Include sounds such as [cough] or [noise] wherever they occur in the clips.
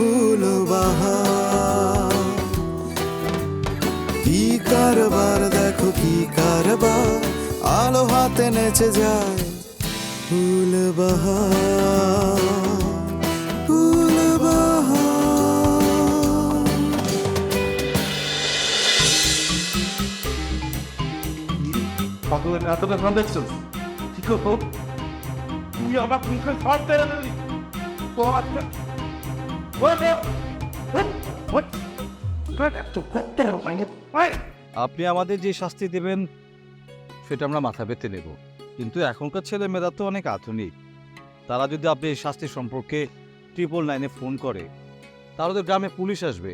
ফুল বাহার কি কারবার, দেখো কি কারবার। আলো হাতে নেচে যায় ফুল বাহার ফুল বাহার পাগলের দেখছ? ঠিক তুই আমার মুখে সব তেরে দিলি। তো আপনি আমাদের যে শাস্তি দেবেন সেটা আমরা মাথা পেতে নেব। কিন্তু এখনকার ছেলে মেয়েরা তো অনেক আধুনিক। তারা যদি আপনি এই শাস্তি সম্পর্কে ট্রিপল নাইনে ফোন করে তাহলে তো গ্রামে পুলিশ আসবে।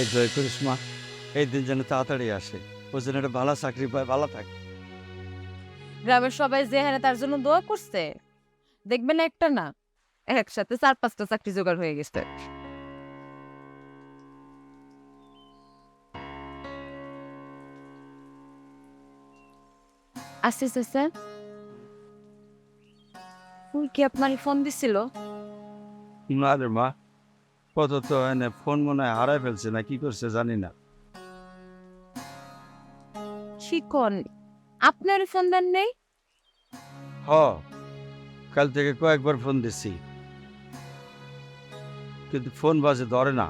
এই জয় করিস মা। এই দিন যেন তাড়াতাড়ি আসে। ও যেন একটা ভালো চাকরি পায় ভালো থাকে। গ্রামের সবাই যে হারে তার জন্য দোয়া করছে। দেখবেন একটা না একসাথে চার পাঁচটা চাকরি জোগাড় হয়ে গেছে। আসছে স্যার ফুল কি আপনার ফোন দিছিল? না রে মা কত তো এনে ফোন মনে হয় হারাই ফেলছে না কি করছে জানি না। শিকন আপনার ফোন দেন নেই? হ। কাল থেকে কয়েকবার ফোন দিছি। কিন্তু ফোন বাজে ধরে না।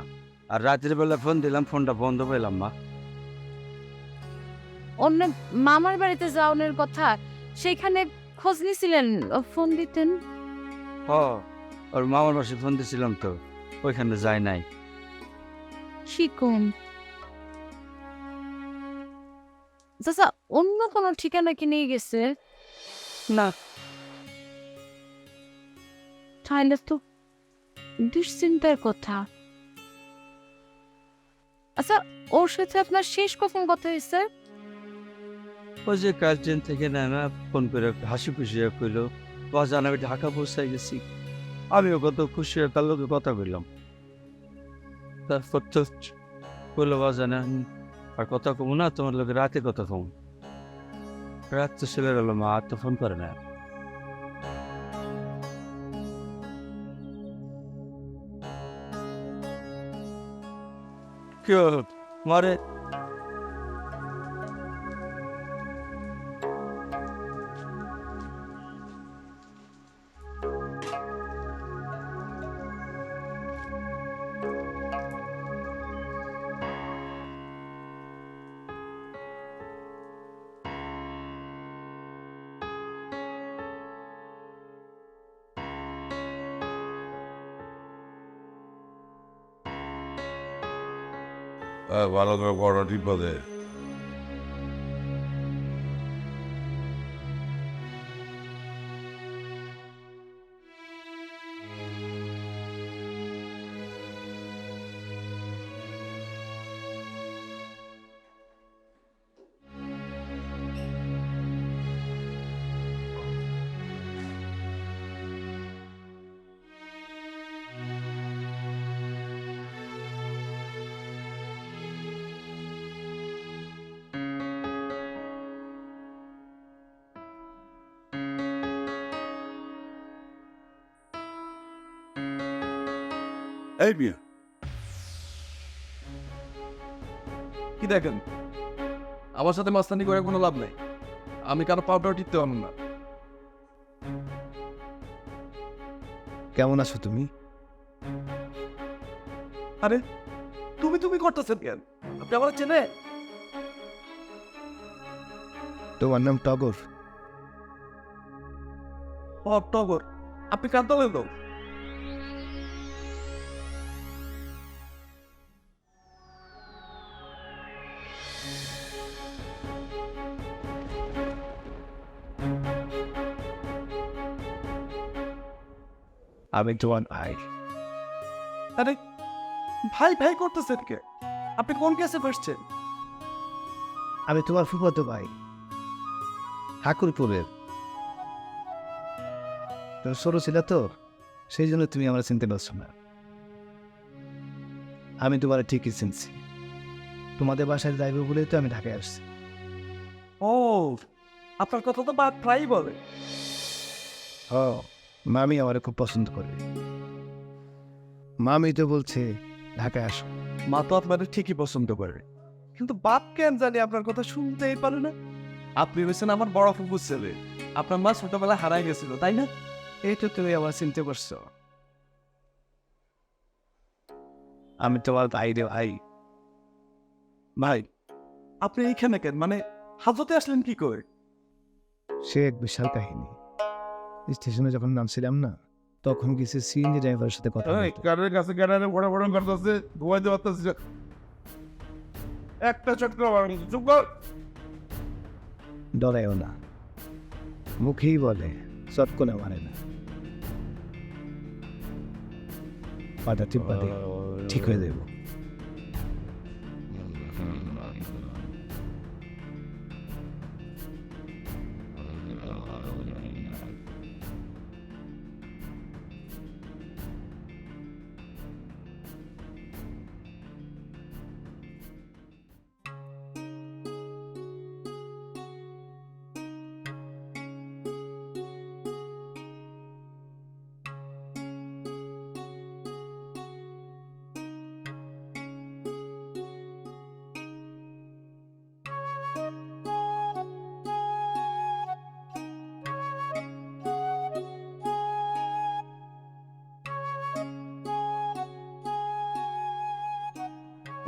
আর রাতের বেলা ফোন দিলাম ফোনটা বন্ধ পেলাম মা অন্য মামার বাড়িতে যাওয়ানোর কথা সেখানে খোঁজ নিছিলেন ফোন দিতেন? হ ওর মামার বাসে ফোন দিছিলাম তো ওইখানে যায় নাই। শিকন চাচা অন্য কোনো ঠিকানা কি নিয়ে গেছে? না তাহলে তো দুশ্চিন্তার কথা। আচ্ছা ওর সাথে আপনার শেষ কখন কথা হয়েছে? ওই যে ট্রেন থেকে নেমে ফোন করে হাসি খুশি হয়ে কইলো বাজান আমি ঢাকা পৌঁছাই গেছি। আমিও কত খুশি হয়ে তার লোকে কথা বললাম তারপর তো বলল বাজান আর কথা কমু না, তোমার লোকে রাতে কথা কমু। রাত তো চলে গেল, মা আর তো ফোন করে না। কি হলো? মারে হ্যাঁ ভালো করে মিয়া। কি দেখেন? আমার সাথে মাস্তানি করে কোনো লাভ নাই। আমি কারও পাউডার টিপতে পারব না। কেমন আছো তুমি? আরে তুমি তুমি করতেছেন কেন? আপনি আমার চেনে? তোমার নাম টগর। ও টগর। আপনি কার দলের লোক আমি তোমার ভাই আরে ভাই ভাই করতেছেন কে? আপনি কোন কেসে ফেসছেন আমি তোমার ফুফাতো ভাই ঠাকুরপুরের। তুমি ছিল তো সেই জন্য তুমি আমার চিনতে পারছ না। আমি তোমার ঠিকই চিনছি। তোমাদের বাসায় যাইবে বলেই তো আমি ঢাকায় আসছি। ও আপনার কথা তো বাদ প্রায়ই বলে। ও মামি আমার খুব পছন্দ করে। মামি তো বলছে ঢাকায় আসো। মা তো আপনাদের ঠিকই পছন্দ করে। কিন্তু বাপ কেন জানি আপনার কথা শুনতেই পারে না? আপনি হয়েছেন আমার বড় ফুপুর ছেলে। আপনার মা ছোটবেলায় হারাই গেছিল তাই না? এই তো তুমি আবার চিনতে পারছ। আমি তোমার ভাই রে ভাই। ভাই আপনি এইখানে কেন? মানে হাজতে আসলেন কি করে? সে এক বিশাল কাহিনী। স্টেশনে যখন নামছিলাম না তখন কিছু সিএনজি ড্রাইভারের সাথে কথা কারের কাছে কারের বড় বড় করতেছে ধোয়াইতে পারতেছে একটা চক্র চুপ কর। ডরায়ও না। মুখেই বলে চটকনে মারে না। পাটা টিপা দিয়ে ঠিক হয়ে দেবো [laughs] [laughs]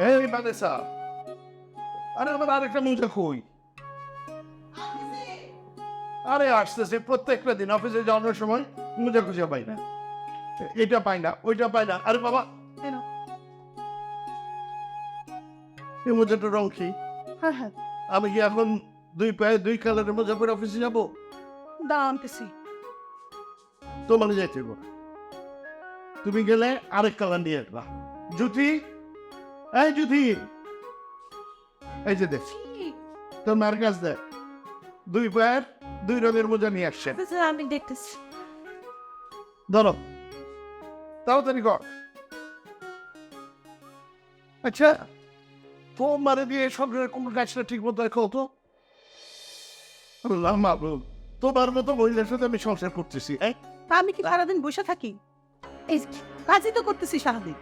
এই বাদেসা আরে আমার আরেকটা মুজা কই আরে আসতেছে প্রত্যেকটা দিন অফিসে যাওয়ার সময় মুজা খুঁজে পাই না এটা পাই না ওইটা পাই না আরে বাবা এই। মোজাটা রং কি হ্যাঁ হ্যাঁ আমি কি এখন দুই পায়ে দুই কালারের মোজা পরে অফিসে যাব দাঁড়ানতেছি তোমার যাইতে তুমি গেলে আরেক কালার নিয়ে আসবা জুতি এই জুতি এই যে দেখ তোর মার কাছ দেখ দুই পায়ের দুই রঙের মোজা নিয়ে আসছেন। আমি দেখতেছি। ধরো। তাড়াতাড়ি কর। আচ্ছা তোমারে দিয়ে সবগুলোর কোন কাজটা ঠিক মতো দেখো তো। আল্লাহ মাহবুব তোমার মতো মহিলার সাথে আমি সংসার করতেছি তা আমি কি সারাদিন বসে থাকি? এই কাজই তো করতেছি সারাদিন।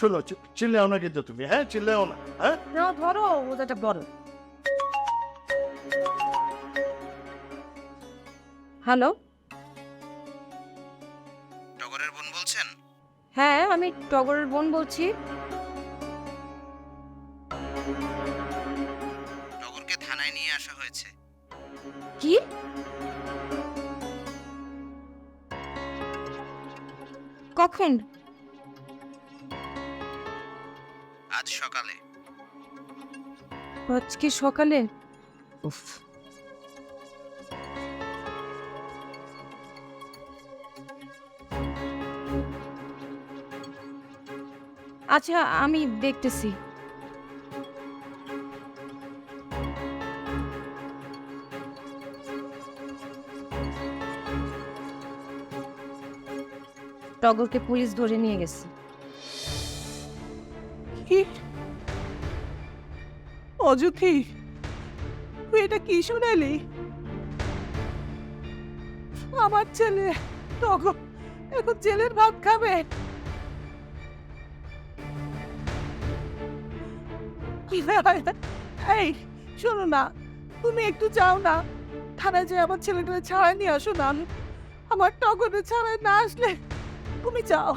শোনো চিল্লাও না কিন্তু তুমি হ্যাঁ? চিল্লাও না হ্যাঁ? না ধরো ওটা বড় হ্যালো? টগরের বোন বলছেন? হ্যাঁ আমি টগরের বোন বলছি। টগরকে থানায় নিয়ে আসা হয়েছে। কি? কখন? সকালে। আজকে সকালে? উফ। আচ্ছা আমি দেখতেছি। টগরকে পুলিশ ধরে নিয়ে গেছে। কি? অযুথি, তুই এটা কি শুনালি? আমার ছেলে তখন এখন জেলের ভাত খাবে। এই, শোনো না, তুমি একটু যাও না। থানায় যে আমার ছেলেটা ছাড়াই নিয়ে আসো না। আমার টগরে ছাড়াই না আসলে তুমি যাও,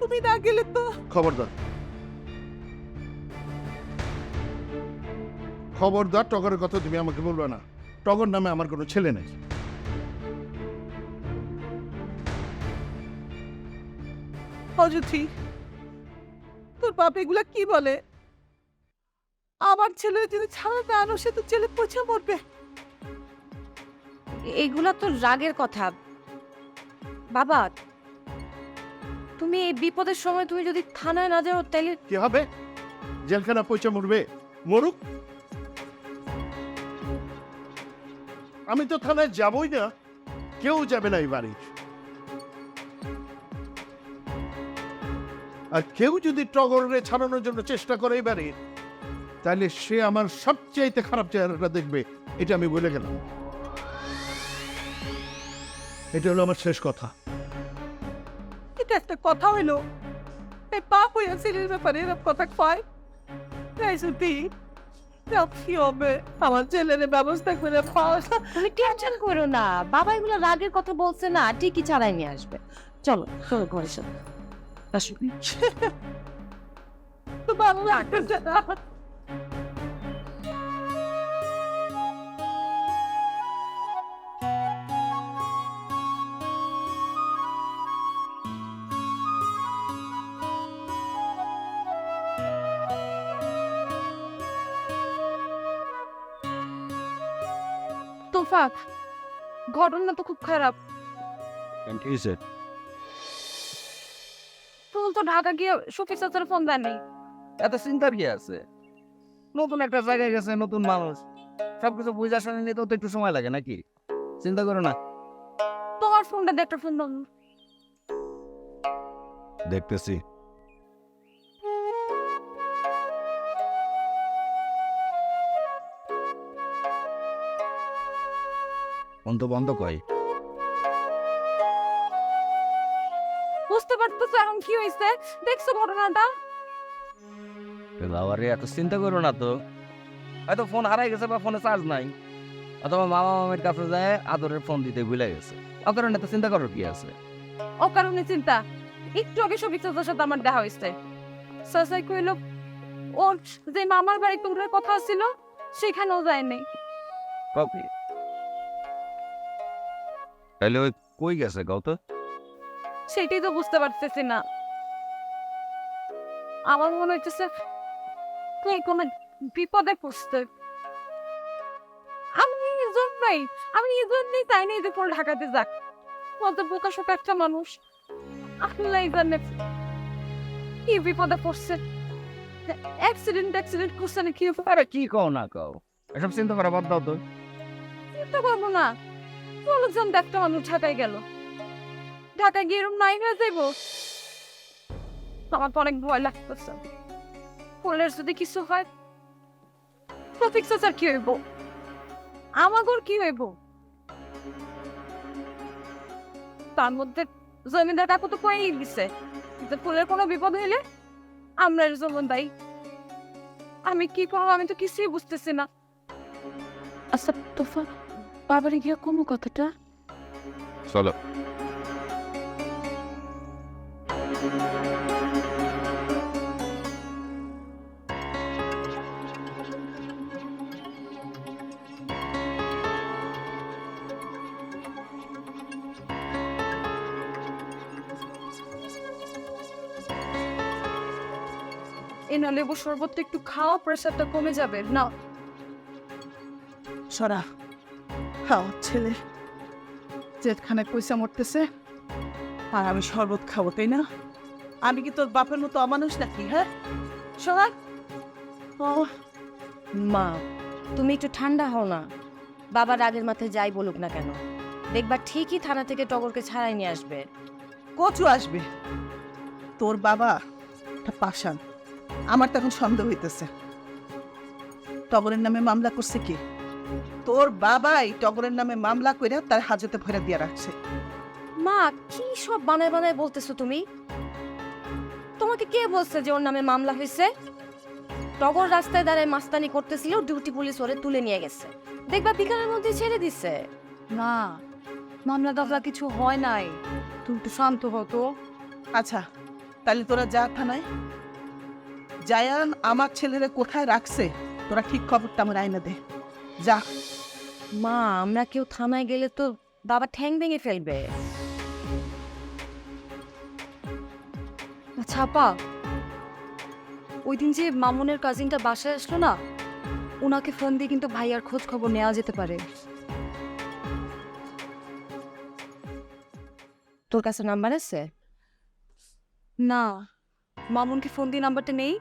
তুমি না গেলে তো খবরদার। খবরদার টগরের কথা তুমি আমাকে বলবে না। টগর নামে আমার কোনো ছেলে নেই। অযথি তোর বাপ এগুলা কি বলে? আমার ছেলে যদি ছাড়া না আনো সে তো ছেলে পচে মরবে। এগুলা তো রাগের কথা। বাবা তুমি এই বিপদের সময় তুমি যদি থানায় না যাও তাহলে কি হবে? জেলখানা পয়সা মরবে। মরুক। আমি তো থানায় যাবই না। কেউ যাবে না এই বাড়ির আর কেউ যদি টগরে ছাড়ানোর জন্য চেষ্টা করে এই বাড়ির তাহলে সে আমার সবচাইতে খারাপ চেহারাটা দেখবে। এটা আমি বলে গেলাম। এটা হলো আমার শেষ কথা। এটা একটা কথা হইল। এই পাপ হইয়া ছেলের ব্যাপারে এরকম কথা কয়। তাই সত্যি কি হবে আমার ছেলের ব্যবস্থা করে পাওয়া তুমি টেনশন করো না। বাবা এগুলো রাগের কথা বলছে না ঠিকই ছাড়াই নিয়ে আসবে। চলো চলো ঘরে চলো। আসো তো ভালো লাগতেছে না তোফাক ঘটনা তো খুব খারাপ। তুল তো ঢাকা গিয়ে শফিক চাচার ফোন দেয়নি এত চিন্তার কি আছে? নতুন একটা জায়গায় গেছে নতুন মানুষ। সবকিছু বুঝা শুনে নিতে তো একটু সময় লাগে নাকি? চিন্তা করো না। তোমার ফোনটা একটা ফোন দেখতেছি। ফোন তো বন্ধ কয় বুঝতে পারতেছো এখন কি হয়েছে দেখছ ঘটনাটা? এত চিন্তা করো না তো। হয়তো ফোন হারাই গেছে বা ফোনে চার্জ নাই। অথবা মামা মামির কাছে যায় আদরের ফোন দিতে ভুলে গেছে। অকারণ এত চিন্তা করার কি আছে। অকারণে চিন্তা? একটু আগে চাচার সাথে আমার দেখা হয়েছে চাচাই কইল ওর যে মামার বাড়ি তোমরা কথা ছিল সেখানেও যায়নি। কপি তাহলে ওই কই গেছে গাও তো সেটাই তো বুঝতে পারতেছি না। আমার মনে হচ্ছে তুই কোনো বিপদে পড়ছে। আমি এই জন্যই আমি এই জন্যই চাই না যে পরে ঢাকাতে যাক। কত বোকা শোকা একটা মানুষ। আল্লাহ জানে কি বিপদে পড়ছে। অ্যাক্সিডেন্ট অ্যাক্সিডেন্ট করছে না কি আরে কি কও না কও? এসব চিন্তা করা বাদ দাও তো। চিন্তা করব না। মানুষ ঢাকায় গেল। ঢাকায় গিয়ে এরম নাই হয়ে যাইব। আমার তো অনেক ভয় লাগতেছে। যদি কিছু হয় কি হইব? আমাগর কি হইব? তার মধ্যে জমিদার কাকু তো কয়েই দিছে ফুলের কোনো বিপদ হইলে আমরা জন্য দায়ী। আমি কি করব আমি তো কিছুই বুঝতেছি না। আচ্ছা তোফা বাবারে গিয়া কমু কথাটা। চলো। এই না লেবু শরবতটা একটু খাওয়া প্রেশারটা কমে যাবে। না সরা। খাও ছেলে। জেঠখানে পয়সা মরতেছে আর আমি শরবত খাব তাই না? আমি কি তোর বাপের মতো অমানুষ নাকি হ্যাঁ? সরা ও মা। তুমি একটু ঠান্ডা হও না। বাবা রাগের মাথায় যাই বলুক না কেন। দেখবা ঠিকই থানা থেকে টগরকে ছাড়াই নিয়ে আসবে। কচু আসবে। তোর বাবা একটা পাষাণ। আমার তখন সন্দেহ হইতেছে। টগরের নামে মামলা করছে কি? তোর বাবাই টগরের নামে মামলা করে তার হাজতে ভরে দিয়ে রাখছে। মা কি সব বানায় বানায় বলতেছো তুমি? তোমাকে কে বলছে যে ওর নামে মামলা হয়েছে টগর রাস্তায় দাঁড়ায় মাস্তানি করতেছিল ডিউটি পুলিশ ওরে তুলে নিয়ে গেছে। দেখবা বিকালের মধ্যে ছেড়ে দিছে। না মামলা টামলা কিছু হয় নাই। তুমি একটু শান্ত হতো আচ্ছা তাহলে তোরা যা থানায়। জায়ান আমার ছেলেরে কোথায় রাখছে তোরা ঠিক খবরটা আমার আইনা দে। যা। মা, আমরা কেউ থানায় গেলে তো বাবা ঠ্যাং ভেঙে ফেলবে। আচ্ছা আপা ওই দিন যে মামুনের কাজিনটা বাসায় আসলো না ওনাকে ফোন দিয়ে কিন্তু ভাইয়ার খোঁজ খবর নেওয়া যেতে পারে। তোর কাছে নাম্বার আছে? না, মামুনকে ফোন দিয়ে নাম্বারটা নেই।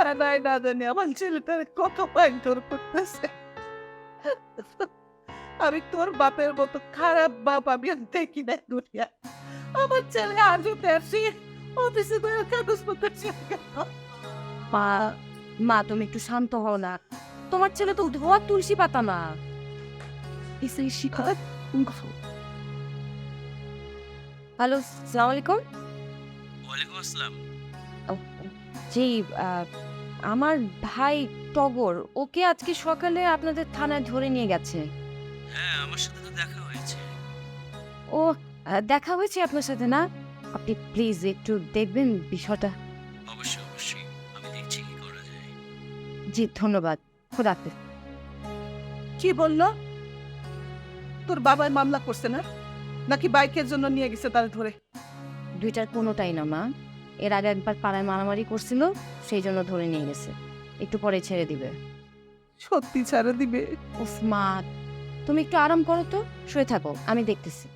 তারাই না জানি আমার ছেলেটার কত তোর করতেছে আমি তোর বাপের মতো খারাপ বাপ আমি দেখি না দুনিয়া আমার ছেলে আজও দেখছি অফিসে করে কাগজপত্র মা মা তুমি একটু শান্ত হও না তোমার ছেলে তো ধোয়া তুলসী পাতা না ইসে শিখাত হ্যালো সালাম আলাইকুম ওয়ালাইকুম আসসালাম জি আহ, আমার ভাই টগর ওকে আজকে সকালে আপনাদের থানায় ধরে নিয়ে গেছে। হ্যাঁ আমার সাথে তো দেখা হয়েছে। ও দেখা হয়েছে আপনার সাথে না? আপনি প্লিজ একটু দেখবেন বিষয়টা। অবশ্যই অবশ্যই। আমি দেখছি কি করা যায়। জি ধন্যবাদ। খোদা হাফেজ। কি বলল? তোর বাবাই মামলা করছে না? নাকি বাইকের জন্য নিয়ে গেছে তার ধরে? দুইটার কোনোটাই না মা। এর আগে একবার পাড়ায় মারামারি করছিল সেই জন্য ধরে নিয়ে গেছে। একটু পরে ছেড়ে দিবে। সত্যি ছাড়া দিবে? উফ মা তুমি একটু আরাম করো তো শুয়ে থাকো আমি দেখতেছি।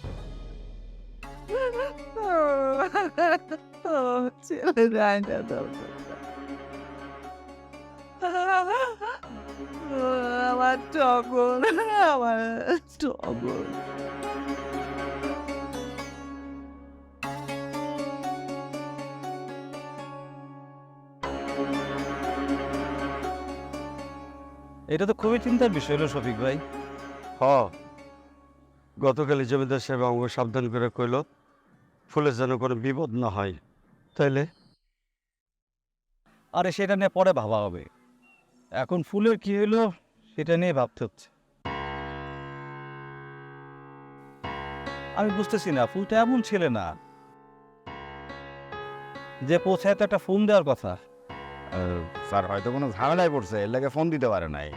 না আমার টগর আমার টগর। এটা তো খুবই চিন্তার বিষয় হলো শফিক ভাই। হ। গতকালই জমিদার সাহেব আমাকে সাবধান করে কইল ফুলের যেন কোনো বিপদ না হয়। তাইলে? আরে সেটা নিয়ে পরে ভাবা হবে। এখন ফুলের কি হইল সেটা নিয়ে ভাবতে হচ্ছে। আমি বুঝতেছি না ফুলটা এমন ছেলে না। যে পৌঁছায় তো একটা ফোন দেওয়ার কথা। স্যার হয়তো কোনো ঝামেলায় পড়ছে এর লাগে ফোন দিতে পারে নাই।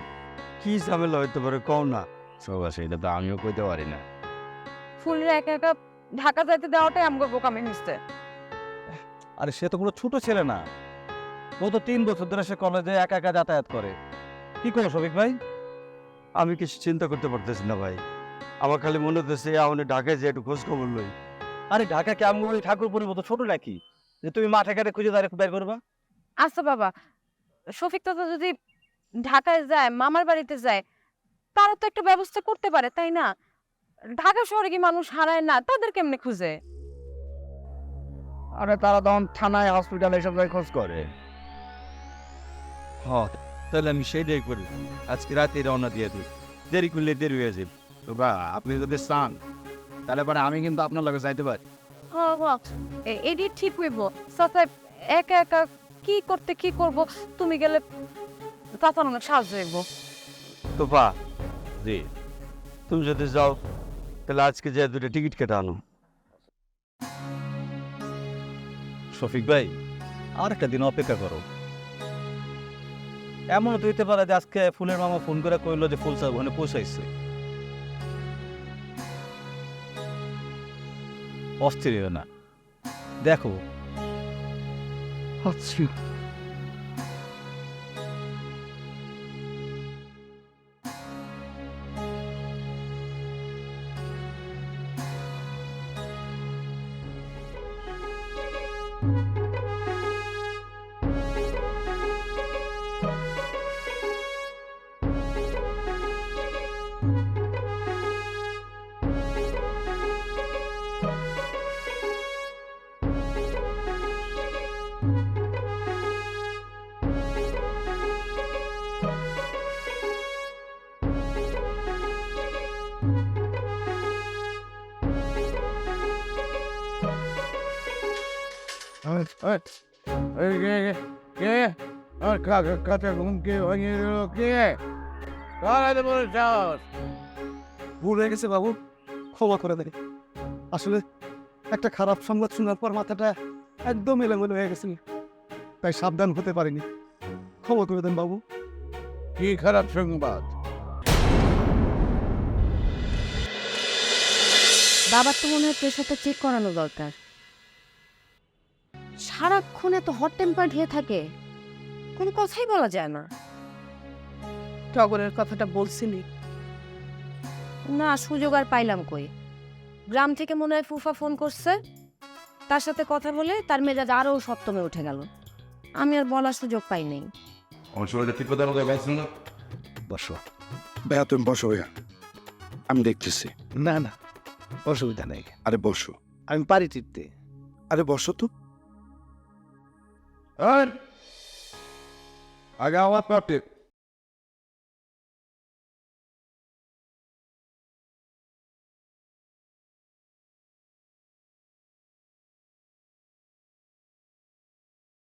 কি ঝামেলা হইতে পারে কও না। সব আছে এটা তো আমিও কইতে পারি না। ফুলের একা একা ঢাকা যাইতে দেওয়াটাই আমাকে বোকামি হচ্ছে আরে সে তো কোনো ছোট ছেলে না। ও তো তিন বছর ধরে সে কলেজে একা একা যাতায়াত করে। কি করো শফিক ভাই? আমি কিছু চিন্তা করতে পারতেছি না ভাই। আমার খালি মনে হতেছে আমাদের ঢাকায় যে একটু খোঁজ খবর লই। আরে ঢাকা কেমন ওই ঠাকুরপুরের মতো ছোট নাকি? যে তুমি মাঠে ঘাটে খুঁজে দাঁড়িয়ে বের করবা? আচ্ছা বাবা শফিক তো যদি ঢাকায় যায় মামার বাড়িতে যায় তারা তো একটা ব্যবস্থা করতে পারে তাই না? ঢাকা শহরে কি মানুষ হারায় না? তাদের কেমনে খুঁজে? আরে তারা তখন থানায় হসপিটালে এসব জায়গায় খোঁজ করে। হ্যাঁ তাহলে আমি সেইটাই করি। আজকে রাতে রওনা দিয়ে দিই। দেরি করলে দেরি হয়ে যাবে। তো বা আপনি যদি চান তাহলে পরে আমি কিন্তু আপনার লগে যাইতে পারি। হ্যাঁ এ- এডি ঠিক হইব। সাথে একা একা কি করতে কি করব? তুমি গেলে তাতার অনেক সাহায্য তো পা জি তুমি যদি যাও তাহলে আজকে যে দুটো টিকিট কেটে আনো। শফিক ভাই আর একটা দিন অপেক্ষা করো। এমন তো হইতে পারে যে আজকে ফুলের মামা ফোন করে কইলো যে ফুল সাহেব ওখানে পৌঁছাইছে। অস্থির না। দেখো আচ্ছা আর কাকা কাকা ঘুমকে ভাঙিয়ে দিল কে কারাতে বলে সাহস ভুল হয়ে গেছে বাবু ক্ষমা করে দেয় আসলে একটা খারাপ সংবাদ শোনার পর মাথাটা একদম এলোমেলো হয়ে গেছিল তাই সাবধান হতে পারিনি। ক্ষমা করে দেন বাবু। কি খারাপ সংবাদ? বাবার তো মনে হয় প্রেশারটা চেক করানো দরকার। সারাক্ষণ এত হট টেম্পার হয়ে থাকে। কোনো কথাই বলা যায় না। টগরের কথাটা বলছিলি? না সুযোগ আর পাইলাম কই? গ্রাম থেকে মনে হয় ফুফা ফোন করছে। তার সাথে কথা বলে তার মেজাজ আরও সপ্তমে উঠে গেল। আমি আর বলার সুযোগ পাই নাই। আমার শরীরটা ঠিক কথা মতো পাইছিল না। বসো। ভাইয়া তুমি বসো ভাইয়া। আমি দেখতেছি। না না অসুবিধা নেই। আরে বসো। আমি পারি টিপতে। আরে বসো তো। আগে আমার পাপে